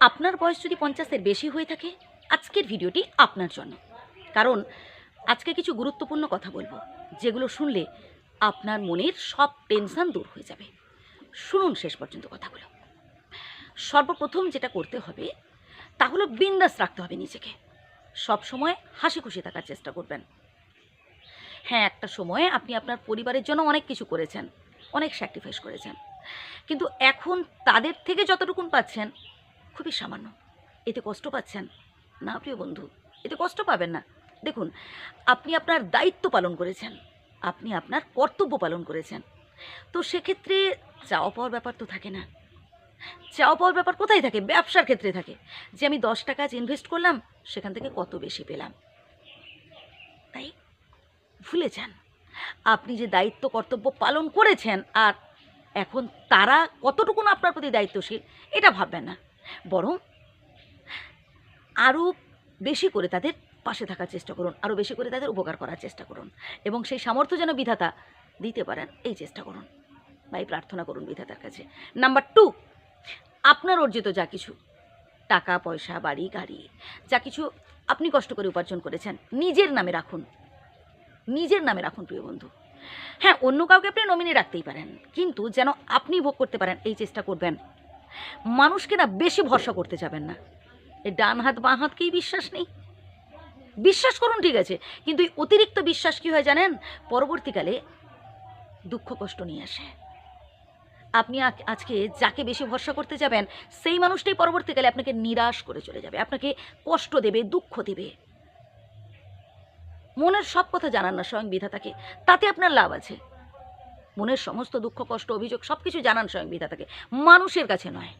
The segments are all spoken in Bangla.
আপনার বয়স যদি পঞ্চাশের বেশি হয়ে থাকে, আজকের ভিডিওটি আপনার জন্য। কারণ আজকে কিছু গুরুত্বপূর্ণ কথা বলব, যেগুলো শুনলে আপনার মনের সব টেনশন দূর হয়ে যাবে। শুনুন শেষ পর্যন্ত কথাগুলো। সর্বপ্রথম যেটা করতে হবে, তা হলো বিন্দাস রাখতে হবে নিজেকে। সব সময় হাসি খুশি থাকার চেষ্টা করবেন। হ্যাঁ একটা সময়ে আপনি আপনার পরিবারের জন্য অনেক কিছু করেছেন, অনেক স্যাক্রিফাইস করেছেন। কিন্তু এখন তাদের থেকে যতটুকুন পাচ্ছেন খুবই সামান্য। এতে কষ্ট পাচ্ছেন? না, প্রিয় বন্ধু, এতে কষ্ট পাবেন না। দেখুন, আপনি আপনার দায়িত্ব পালন করেছেন। আপনি আপনার কর্তব্য পালন করেছেন। তো সেক্ষেত্রে চাওয়া পাওয়ার ব্যাপার তো থাকে না। চাওয়া পাওয়ার ব্যাপার কোথায় থাকে? ব্যবসার ক্ষেত্রে থাকে। যে আমি দশ টাকা আজ ইনভেস্ট করলাম, সেখান থেকে কত বেশি পেলাম? তাই ভুলে যান। আপনি যে দায়িত্ব, কর্তব্য পালন করেছেন, আর এখন তারা কতটুকুন আপনার প্রতি দায়িত্বশীল, এটা ভাববেন না। বরং আরও বেশি করে তাদের পাশে থাকার চেষ্টা করুন, আরও বেশি করে তাদের উপকার করার চেষ্টা করুন এবং সেই সামর্থ্য যেন বিধাতা দিতে পারেন, এই চেষ্টা করুন। ভাই, প্রার্থনা করুন বিধাতার কাছে। নাম্বার টু, আপনার অর্জিত যা কিছু, টাকা, পয়সা, বাড়ি, গাড়ি, যা কিছু আপনি কষ্ট করে উপার্জন করেছেন, নিজের নামে রাখুন। নিজের নামে রাখুন, প্রিয় বন্ধু। হ্যাঁ অন্য কাউকে আপনি নমিনি রাখতেই পারেন, কিন্তু যেন আপনি ভোগ করতে পারেন, এই চেষ্টা করবেন। মানুষকে না বেশি ভরসা করতে যাবেন না। এই ডান হাত, বাঁ হাতকেই বিশ্বাস নেই? বিশ্বাস করুন ঠিক আছে, কিন্তু এই অতিরিক্ত বিশ্বাস কী হয় জানেন? পরবর্তীকালে দুঃখ কষ্ট নিয়ে আসে। আপনি আজকে যাকে বেশি ভরসা করতে যাবেন, সেই মানুষটাই পরবর্তীকালে আপনাকে নিরাশ করে চলে যাবে, আপনাকে কষ্ট দেবে, দুঃখ দেবে। মনের সব কথা জানান না স্বয়ং বিধাতাকে, তাতে আপনার লাভ আছে। মনের সমস্ত দুঃখ, কষ্ট, অভিযোগ সব কিছু জানান স্বয়ং বিধাতাকে মানুষের কাছে নয়।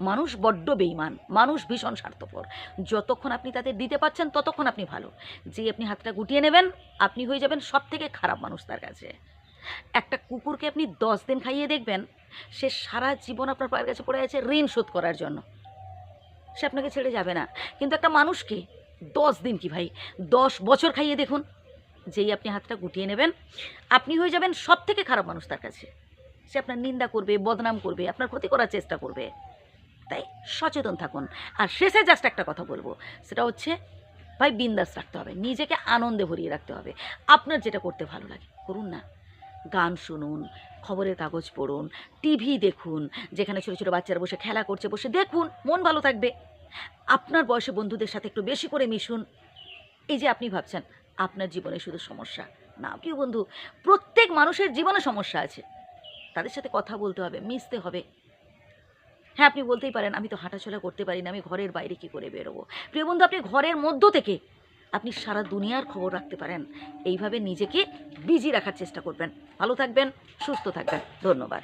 মানুষ বড্ড বেইমান মানুষ ভীষণ স্বার্থপর। যতক্ষণ আপনি তাদের দিতে পারছেন, ততক্ষণ আপনি ভালো। যে আপনি হাতটা গুটিয়ে নেবেন, আপনি হয়ে যাবেন সব থেকে খারাপ মানুষ তার কাছে। একটা কুকুরকে আপনি দশ দিন খাইয়ে দেখবেন, সে সারা জীবন আপনার পায়ের কাছে পড়ে আছে ঋণ শোধ করার জন্য। সে আপনাকে ছেড়ে যাবে না। কিন্তু একটা মানুষকে দশ দিন কি ভাই? দশ বছর খাইয়ে দেখুন। যেই আপনি হাতটা গুটিয়ে নেবেন, আপনি হয়ে যাবেন সব থেকে খারাপ মানুষ তার কাছে। সে আপনার নিন্দা করবে, বদনাম করবে, আপনার ক্ষতি করার চেষ্টা করবে। তাই সচেতন থাকুন। আর শেষে জাস্ট একটা কথা বলব, সেটা হচ্ছে ভাই বিন্দাস রাখতে হবে, নিজেকে আনন্দে ভরিয়ে রাখতে হবে। আপনার যেটা করতে ভালো লাগে, করুন না। গান শুনুন, খবরের কাগজ পড়ুন টিভি দেখুন, যেখানে ছোটো ছোটো বাচ্চারা বসে খেলা করছে, বসে দেখুন, মন ভালো থাকবে। আপনার বয়সে বন্ধুদের সাথে একটু বেশি করে মিশুন। এই যে আপনি ভাবছেন আপনার জীবনে শুধু সমস্যা। না, প্রিয় বন্ধু, প্রত্যেক মানুষের জীবনে সমস্যা আছে। তাদের সাথে কথা বলতে হবে, মিশতে হবে। হ্যাঁ আপনি বলতেই পারেন, আমি তো হাঁটাচলা করতে পারি না, আমি ঘরের বাইরে কী করে বেরোবো? প্রিয় বন্ধু, আপনি ঘরের মধ্য থেকে আপনি সারা দুনিয়ার খবর রাখতে পারেন। এইভাবে নিজেকে বিজি রাখার চেষ্টা করবেন। ভালো থাকবেন, সুস্থ থাকবেন। ধন্যবাদ।